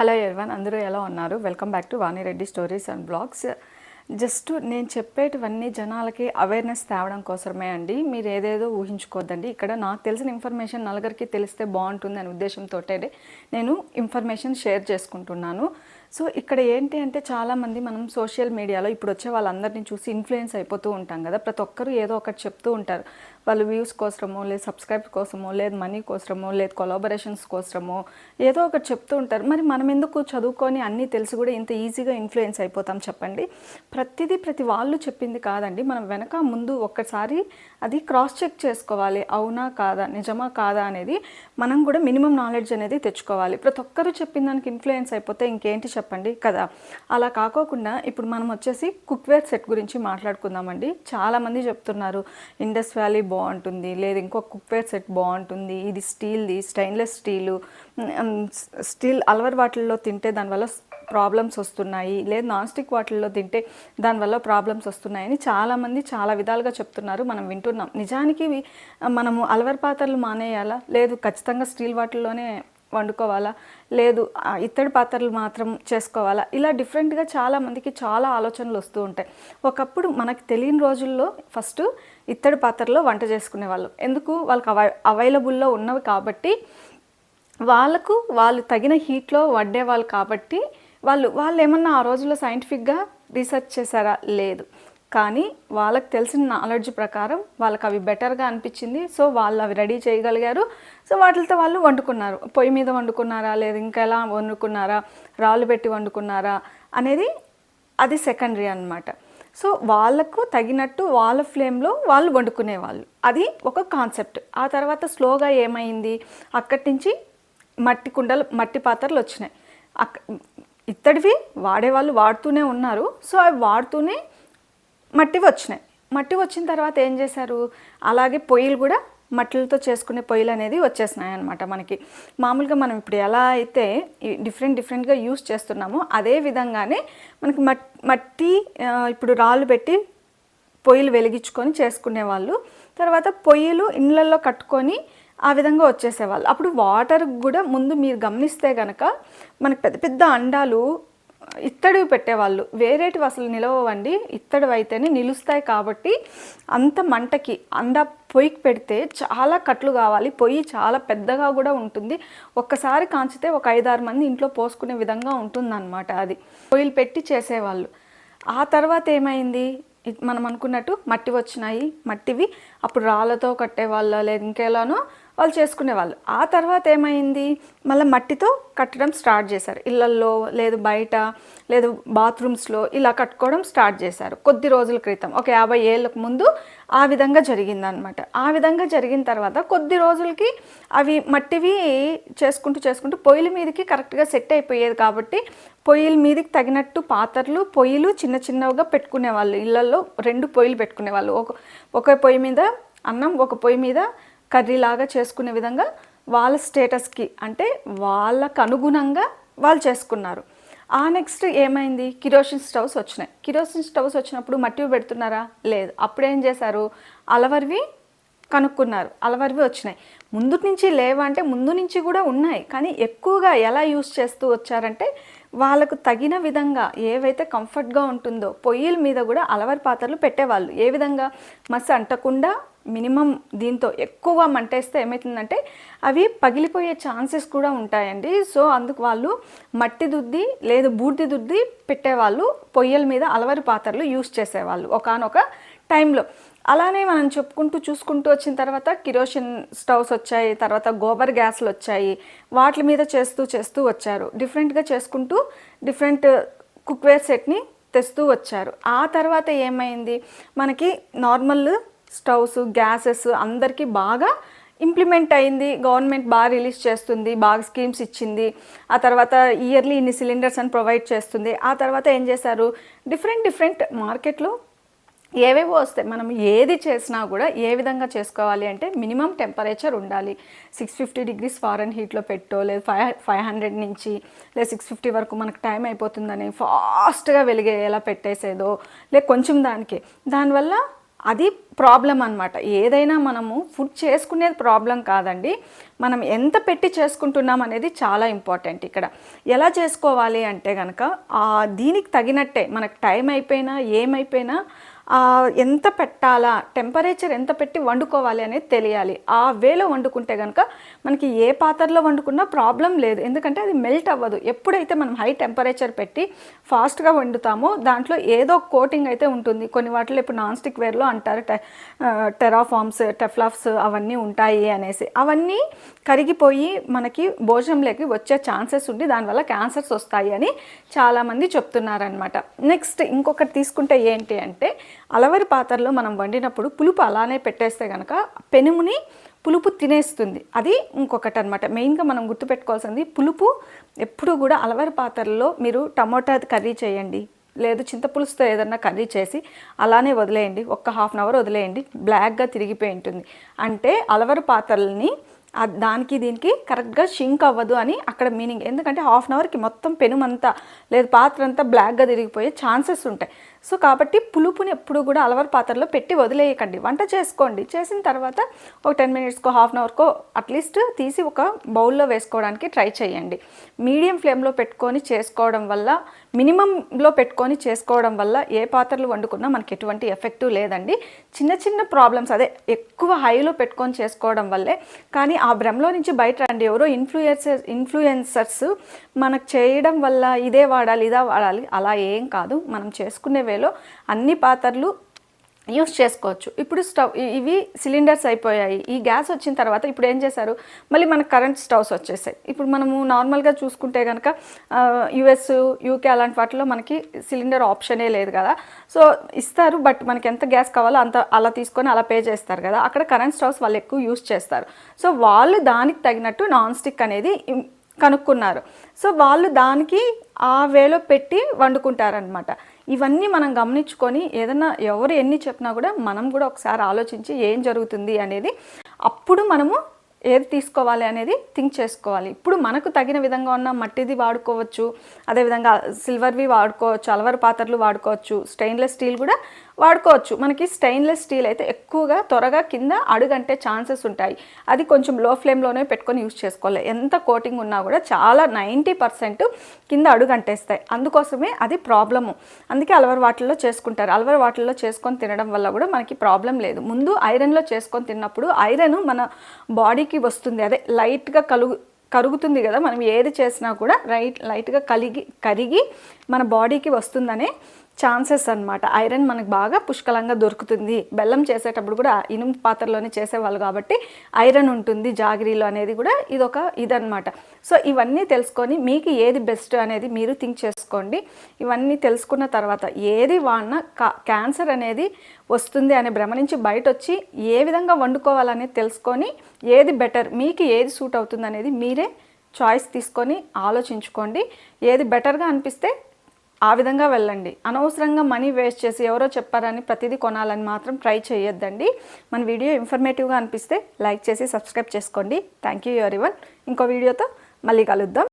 Hello ఎవన్ అందరూ ఎలా ఉన్నారు? Welcome back to Vani Reddy stories and blogs. Just నేను చెప్పేటివన్నీ జనాలకి అవేర్నెస్ తేవడం కోసమే అండి. మీరు ఏదేదో ఊహించుకోవద్దండి. ఇక్కడ నాకు తెలిసిన ఇన్ఫర్మేషన్ నలుగురికి తెలిస్తే బాగుంటుంది అనే ఉద్దేశంతో నేను ఇన్ఫర్మేషన్ షేర్ చేసుకుంటున్నాను. సో ఇక్కడ ఏంటి అంటే చాలామంది మనం సోషల్ మీడియాలో ఇప్పుడు వచ్చే వాళ్ళందరినీ చూసి ఇన్ఫ్లుయెన్స్ అయిపోతూ ఉంటాం కదా. ప్రతి ఒక్కరు ఏదో ఒకటి చెప్తూ ఉంటారు. వాళ్ళు వ్యూస్ కోసమో లేదు సబ్స్క్రైబ్ కోసమో లేదు మనీ కోసమో లేదు కొలాబరేషన్స్ కోసమో ఏదో ఒకటి చెప్తూ ఉంటారు. మరి మనం ఎందుకు చదువుకొని అన్నీ తెలిసి కూడా ఇంత ఈజీగా ఇన్ఫ్లుయెన్స్ అయిపోతాం చెప్పండి? ప్రతిదీ ప్రతి వాళ్ళు చెప్పింది కాదండి. మనం వెనక ముందు ఒక్కసారి అది క్రాస్ చెక్ చేసుకోవాలి. అవునా కాదా? నిజమా కాదా అనేది మనం కూడా మినిమం నాలెడ్జ్ అనేది తెచ్చుకోవాలి. ప్రతి ఒక్కరు చెప్పిన దానికి ఇన్ఫ్లుయెన్స్ అయిపోతే ఇంకేంటి చెప్పండి. కదా. అలా కాకోకుండా ఇప్పుడు మనం వచ్చేసి కుక్వేర్ సెట్ గురించి మాట్లాడుకుందామండి. చాలామంది చెప్తున్నారు ఇండస్ వ్యాలీ బాగుంటుంది లేదు ఇంకో కుక్వేర్ సెట్ బాగుంటుంది ఇది స్టీల్ది స్టెయిన్లెస్ స్టీలు స్టీల్ అల్వర్ వాటిల్లో తింటే దానివల్ల ప్రాబ్లమ్స్ వస్తున్నాయి లేదు నాన్ స్టిక్ వాటిల్లో తింటే దానివల్ల ప్రాబ్లమ్స్ వస్తున్నాయని చాలామంది చాలా విధాలుగా చెప్తున్నారు మనం వింటున్నాం. నిజానికి మనము అల్వర్ పాత్రలు మానేయాలా? లేదు ఖచ్చితంగా స్టీల్ వాటిల్లోనే వండుకోవాలా? లేదు ఇత్తడి పాత్రలు మాత్రం చేసుకోవాలా? ఇలా డిఫరెంట్గా చాలామందికి చాలా ఆలోచనలు వస్తూ ఉంటాయి. ఒకప్పుడు మనకు తెలియని రోజుల్లో ఫస్ట్ ఇత్తడి పాత్రలో వంట చేసుకునేవాళ్ళు. ఎందుకు? వాళ్ళకి అవై అవైలబుల్లో ఉన్నవి కాబట్టి వాళ్ళకు వాళ్ళు తగిన హీట్లో వడ్డేవాళ్ళు కాబట్టి వాళ్ళు వాళ్ళు ఏమన్నా ఆ రోజుల్లో సైంటిఫిక్గా రీసెర్చ్ చేశారా? లేదు. కానీ వాళ్ళకి తెలిసిన నాలెడ్జ్ ప్రకారం వాళ్ళకి అవి బెటర్గా అనిపించింది. సో వాళ్ళు అవి రెడీ చేయగలిగారు. సో వాటితో వాళ్ళు వండుకున్నారు. పొయ్యి మీద వండుకున్నారా? లేదా ఇంకా ఎలా వండుకున్నారా? రాళ్ళు పెట్టి వండుకున్నారా? అనేది అది సెకండరీ అన్నమాట. సో వాళ్ళకు తగినట్టు వాళ్ళ ఫ్లేమ్లో వాళ్ళు వండుకునేవాళ్ళు. అది ఒక కాన్సెప్ట్ ఆ తర్వాత స్లోగా ఏమైంది? అక్కడి నుంచి మట్టి కుండలు మట్టి పాత్రలు వచ్చినాయి. అక్క ఇత్తడివి వాడేవాళ్ళు వాడుతూనే ఉన్నారు. సో అవి వాడుతూనే మట్టి వచ్చినాయి. మట్టి వచ్చిన తర్వాత ఏం చేశారు? అలాగే పొయ్యిలు కూడా మట్టిలతో చేసుకునే పొయ్యిలు అనేది వచ్చేసినాయి అనమాట మనకి. మామూలుగా మనం ఇప్పుడు ఎలా అయితే డిఫరెంట్ డిఫరెంట్గా యూస్ చేస్తున్నామో అదే విధంగానే మనకి మట్ మట్టి ఇప్పుడు రాళ్ళు పెట్టి పొయ్యిలు వెలిగించుకొని చేసుకునేవాళ్ళు తర్వాత పొయ్యిలు ఇళ్ళల్లో కట్టుకొని ఆ విధంగా వచ్చేసేవాళ్ళు. అప్పుడు వాటర్ కూడా ముందు మీరు గమనిస్తే కనుక మనకి పెద్ద పెద్ద అండాలు ఇత్తడివి పెట్టేవాళ్ళు. వేరేటివి అసలు నిలవండి ఇత్తడివి అయితేనే నిలుస్తాయి కాబట్టి అంత మంటకి అండ పొయ్యికి పెడితే చాలా కట్లు కావాలి. పొయ్యి చాలా పెద్దగా కూడా ఉంటుంది. ఒక్కసారి కాంచితే ఒక ఐదారు మంది ఇంట్లో పోసుకునే విధంగా ఉంటుందన్నమాట అది. పొయ్యిలు పెట్టి చేసేవాళ్ళు. ఆ తర్వాత ఏమైంది? మనం అనుకున్నట్టు మట్టి వచ్చినాయి. మట్టివి అప్పుడు రాళ్ళతో కట్టేవాళ్ళ లేదు ఇంకెలానో వాళ్ళు చేసుకునేవాళ్ళు. ఆ తర్వాత ఏమైంది? మళ్ళీ మట్టితో కట్టడం స్టార్ట్ చేశారు. ఇళ్ళల్లో లేదు బయట లేదు బాత్రూమ్స్లో ఇలా కట్టుకోవడం స్టార్ట్ చేశారు కొద్ది రోజుల క్రితం. ఒక యాభై ఏళ్ళకు ముందు ఆ విధంగా జరిగిందనమాట ఆ విధంగా జరిగిన తర్వాత కొద్ది రోజులకి అవి మట్టివి చేసుకుంటూ చేసుకుంటూ పొయ్యిల మీదకి కరెక్ట్గా సెట్ అయిపోయేది కాబట్టి పొయ్యిల మీదకి తగినట్టు పాత్రలు పొయ్యిలు చిన్న చిన్నవిగా పెట్టుకునేవాళ్ళు. ఇళ్ళల్లో రెండు పొయ్యిలు పెట్టుకునేవాళ్ళు. ఒక ఒక పొయ్యి మీద అన్నం ఒక పొయ్యి మీద కర్రీలాగా చేసుకునే విధంగా వాళ్ళ స్టేటస్కి అంటే వాళ్ళకు అనుగుణంగా వాళ్ళు చేసుకున్నారు. ఆ నెక్స్ట్ ఏమైంది? కిరోసిన్ స్టవ్స్ వచ్చినాయి. కిరోసిన్ స్టవ్స్ వచ్చినప్పుడు మట్టివి పెడుతున్నారా? లేదు. అప్పుడు ఏం చేశారు? అలవర్వి కనుక్కున్నారు. అలవరివి వచ్చినాయి. ముందు నుంచి లేవా అంటే ముందు నుంచి కూడా ఉన్నాయి. కానీ ఎక్కువగా ఎలా యూస్ చేస్తూ వచ్చారంటే వాళ్ళకు తగిన విధంగా ఏవైతే కంఫర్ట్గా ఉంటుందో పొయ్యిల మీద కూడా అలవరి పాత్రలు పెట్టేవాళ్ళు. ఏ విధంగా? మసి అంటకుండా మినిమం దీంతో ఎక్కువ మంటేస్తే ఏమవుతుందంటే అవి పగిలిపోయే ఛాన్సెస్ కూడా ఉంటాయండి. సో అందుకు వాళ్ళు మట్టి దుద్ది లేదు బూడిది దుద్ది పెట్టేవాళ్ళు. పొయ్యల మీద అలవరి పాత్రలు యూస్ చేసేవాళ్ళు. ఒకనొక టైంలో. అలానే మనం చెప్పుకుంటూ చూసుకుంటూ వచ్చిన తర్వాత కిరోసిన్ స్టవ్స్ వచ్చాయి తర్వాత గోబర్ గ్యాస్లు వచ్చాయి వాటి మీద చేస్తూ చేస్తూ వచ్చారు. డిఫరెంట్గా చేసుకుంటూ డిఫరెంట్ కుక్వేర్ సెట్ని తెస్తూ వచ్చారు. ఆ తర్వాత ఏమైంది? మనకి నార్మల్ స్టవ్స్ గ్యాసెస్ అందరికీ బాగా ఇంప్లిమెంట్ అయింది. గవర్నమెంట్ బాగా రిలీజ్ చేస్తుంది బాగా స్కీమ్స్ ఇచ్చింది. ఆ తర్వాత ఇయర్లీ ఇన్ని సిలిండర్స్ అని ప్రొవైడ్ చేస్తుంది. ఆ తర్వాత ఏం చేశారు? డిఫరెంట్ డిఫరెంట్ మార్కెట్లో ఏవేవో వస్తాయి. మనం ఏది చేసినా కూడా ఏ విధంగా చేసుకోవాలి అంటే మినిమం టెంపరేచర్ ఉండాలి. సిక్స్ ఫిఫ్టీ డిగ్రీస్ ఫారెన్ హీట్లో పెట్టో లేదు ఫైవ్ ఫైవ్ హండ్రెడ్ నుంచి లేదు సిక్స్ ఫిఫ్టీ వరకు మనకు టైం అయిపోతుందని ఫాస్ట్గా వెలిగేలా పెట్టేసేదో లేదు కొంచెం దానికి. దానివల్ల అది ప్రాబ్లం అన్నమాట. ఏదైనా మనము ఫుడ్ చేసుకునేది ప్రాబ్లం కాదండి. మనం ఎంత పెట్టి చేసుకుంటున్నాం అనేది చాలా ఇంపార్టెంట్ ఇక్కడ. ఎలా చేసుకోవాలి అంటే కనుక దీనికి తగినట్టే మనకు టైం అయిపోయినా ఏమైపోయినా ఎంత పెట్టాలా టెంపరేచర్ ఎంత పెట్టి వండుకోవాలి అనేది తెలియాలి. ఆ వేలో వండుకుంటే కనుక మనకి ఏ పాత్రలో వండుకున్నా ప్రాబ్లం లేదు. ఎందుకంటే అది మెల్ట్ అవ్వదు. ఎప్పుడైతే మనం హై టెంపరేచర్ పెట్టి ఫాస్ట్గా వండుతామో దాంట్లో ఏదో కోటింగ్ అయితే ఉంటుంది. కొన్ని వాటిలో ఇప్పుడు నాన్ స్టిక్ వేర్లో అంటారు టె టెరాఫామ్స్ టెఫ్లాఫ్స్ అవన్నీ ఉంటాయి అనేసి. అవన్నీ కరిగిపోయి మనకి భోజనంలోకి వచ్చే ఛాన్సెస్ ఉండి దానివల్ల క్యాన్సర్స్ వస్తాయి అని చాలామంది చెప్తున్నారనమాట నెక్స్ట్ ఇంకొకటి తీసుకుంటే ఏంటి అంటే అలవరి పాత్రలో మనం వండినప్పుడు పులుపు అలానే పెట్టేస్తే కనుక పెనుముని పులుపు తినేస్తుంది. అది ఇంకొకటి అనమాట మెయిన్గా మనం గుర్తుపెట్టుకోవాల్సింది పులుపు ఎప్పుడు కూడా అలవరి పాత్రలో మీరు టమోటా కర్రీ చేయండి లేదు చింతపులుసుతో ఏదన్నా కర్రీ చేసి అలానే వదిలేయండి. ఒక్క హాఫ్ అన్ అవర్ వదిలేయండి. బ్లాక్గా తిరిగిపోయి ఉంటుంది. అంటే అలవరి పాత్రల్ని దానికి దీనికి కరెక్ట్గా షింక్ అవ్వదు అని అక్కడ మీనింగ్. ఎందుకంటే హాఫ్ అన్ అవర్కి మొత్తం పెనుమంతా లేదు పాత్ర అంతా బ్లాక్గా తిరిగిపోయే ఛాన్సెస్ ఉంటాయి. సో కాబట్టి పులుపుని ఎప్పుడు కూడా అలవర్ పాత్రలో పెట్టి వదిలేయకండి. వంట చేసుకోండి. చేసిన తర్వాత ఒక టెన్ మినిట్స్కో హాఫ్ అన్ అవర్కో అట్లీస్ట్ తీసి ఒక బౌల్లో వేసుకోవడానికి ట్రై చేయండి. మీడియం ఫ్లేమ్లో పెట్టుకొని చేసుకోవడం వల్ల మినిమంలో పెట్టుకొని చేసుకోవడం వల్ల ఏ పాత్రలు వండుకున్నా మనకి ఎటువంటి ఎఫెక్టు లేదండి. చిన్న చిన్న ప్రాబ్లమ్స్ అదే ఎక్కువ హైలో పెట్టుకొని చేసుకోవడం వల్లే. కానీ ఆ భ్రమలో నుంచి బయట రండి ఎవరో ఇన్ఫ్లుయెన్సర్ ఇన్ఫ్లుయెన్సర్స్ మనకు చేయడం వల్ల ఇదే వాడాలి ఇదే వాడాలి అలా ఏం కాదు. మనం చేసుకునే వేలో అన్ని పాత్రలు యూస్ చేసుకోవచ్చు. ఇప్పుడు స్టవ్ ఇవి సిలిండర్స్ అయిపోయాయి. ఈ గ్యాస్ వచ్చిన తర్వాత ఇప్పుడు ఏం చేశారు? మళ్ళీ మనకు కరెంట్ స్టవ్స్ వచ్చేసాయి. ఇప్పుడు మనము నార్మల్గా చూసుకుంటే కనుక యుఎస్ యూకే అలాంటి వాటిలో మనకి సిలిండర్ ఆప్షనే లేదు కదా. సో ఇస్తారు బట్ మనకి ఎంత గ్యాస్ కావాలో అంత అలా తీసుకొని అలా పే చేస్తారు కదా. అక్కడ కరెంట్ స్టవ్స్ వాళ్ళు ఎక్కువ యూస్ చేస్తారు. సో వాళ్ళు దానికి తగినట్టు నాన్ స్టిక్ అనేది కనుక్కున్నారు. సో వాళ్ళు దానికి ఆ వేలో పెట్టి వండుకుంటారనమాట ఇవన్నీ మనం గమనించుకొని ఏదైనా ఎవరు ఎన్ని చెప్పినా కూడా మనం కూడా ఒకసారి ఆలోచించి ఏం జరుగుతుంది అనేది అప్పుడు మనము ఏది తీసుకోవాలి అనేది థింక్ చేసుకోవాలి. ఇప్పుడు మనకు తగిన విధంగా ఉన్న మట్టిది వాడుకోవచ్చు అదేవిధంగా సిల్వర్వి వాడుకోవచ్చు అలవర్ పాత్రలు వాడుకోవచ్చు స్టెయిన్లెస్ స్టీల్ కూడా వాడుకోవచ్చు. మనకి స్టెయిన్లెస్ స్టీల్ అయితే ఎక్కువగా త్వరగా కింద అడుగంటే ఛాన్సెస్ ఉంటాయి. అది కొంచెం లో ఫ్లేమ్లోనే పెట్టుకొని యూజ్ చేసుకోవాలి. ఎంత కోటింగ్ ఉన్నా కూడా చాలా నైంటీ పర్సెంట్ కింద అడుగంటేస్తాయి. అందుకోసమే అది ప్రాబ్లము అందుకే అలవర్ వాటిల్లో చేసుకుంటారు. అలవర్ వాటిల్లో చేసుకొని తినడం వల్ల కూడా మనకి ప్రాబ్లం లేదు. ముందు ఐరన్లో చేసుకొని తిన్నప్పుడు ఐరన్ మన బాడీకి వస్తుంది. అదే లైట్గా కలుగు కరుగుతుంది కదా. మనం ఏది చేసినా కూడా రైట్ లైట్గా కలిగి కరిగి మన బాడీకి వస్తుందనే ఛాన్సెస్ అన్నమాట. ఐరన్ మనకు బాగా పుష్కలంగా దొరుకుతుంది. బెల్లం చేసేటప్పుడు కూడా ఇనుము పాత్రలోనే చేసేవాళ్ళు కాబట్టి ఐరన్ ఉంటుంది జాగిరీలు అనేది కూడా ఇదొక ఇదనమాట సో ఇవన్నీ తెలుసుకొని మీకు ఏది బెస్ట్ అనేది మీరు థింక్ చేసుకోండి. ఇవన్నీ తెలుసుకున్న తర్వాత ఏది వాడినా క్యాన్సర్ అనేది వస్తుంది అనే భ్రమ నుంచి బయట వచ్చి ఏ విధంగా వండుకోవాలనేది తెలుసుకొని ఏది బెటర్ మీకు ఏది సూట్ అవుతుంది అనేది మీరే చాయిస్ తీసుకొని ఆలోచించుకోండి. ఏది బెటర్గా అనిపిస్తే ఆ విధంగా వెళ్ళండి. అనవసరంగా మనీ వేస్ట్ చేసి ఎవరో చెప్పారని ప్రతిదీ కొనాలని మాత్రం ట్రై చేయొద్దండి. మన వీడియో ఇన్ఫర్మేటివ్గా అనిపిస్తే లైక్ చేసి సబ్స్క్రైబ్ చేసుకోండి. థ్యాంక్ యూ ఎవరి ఇంకో వీడియోతో మళ్ళీ కలుద్దాం.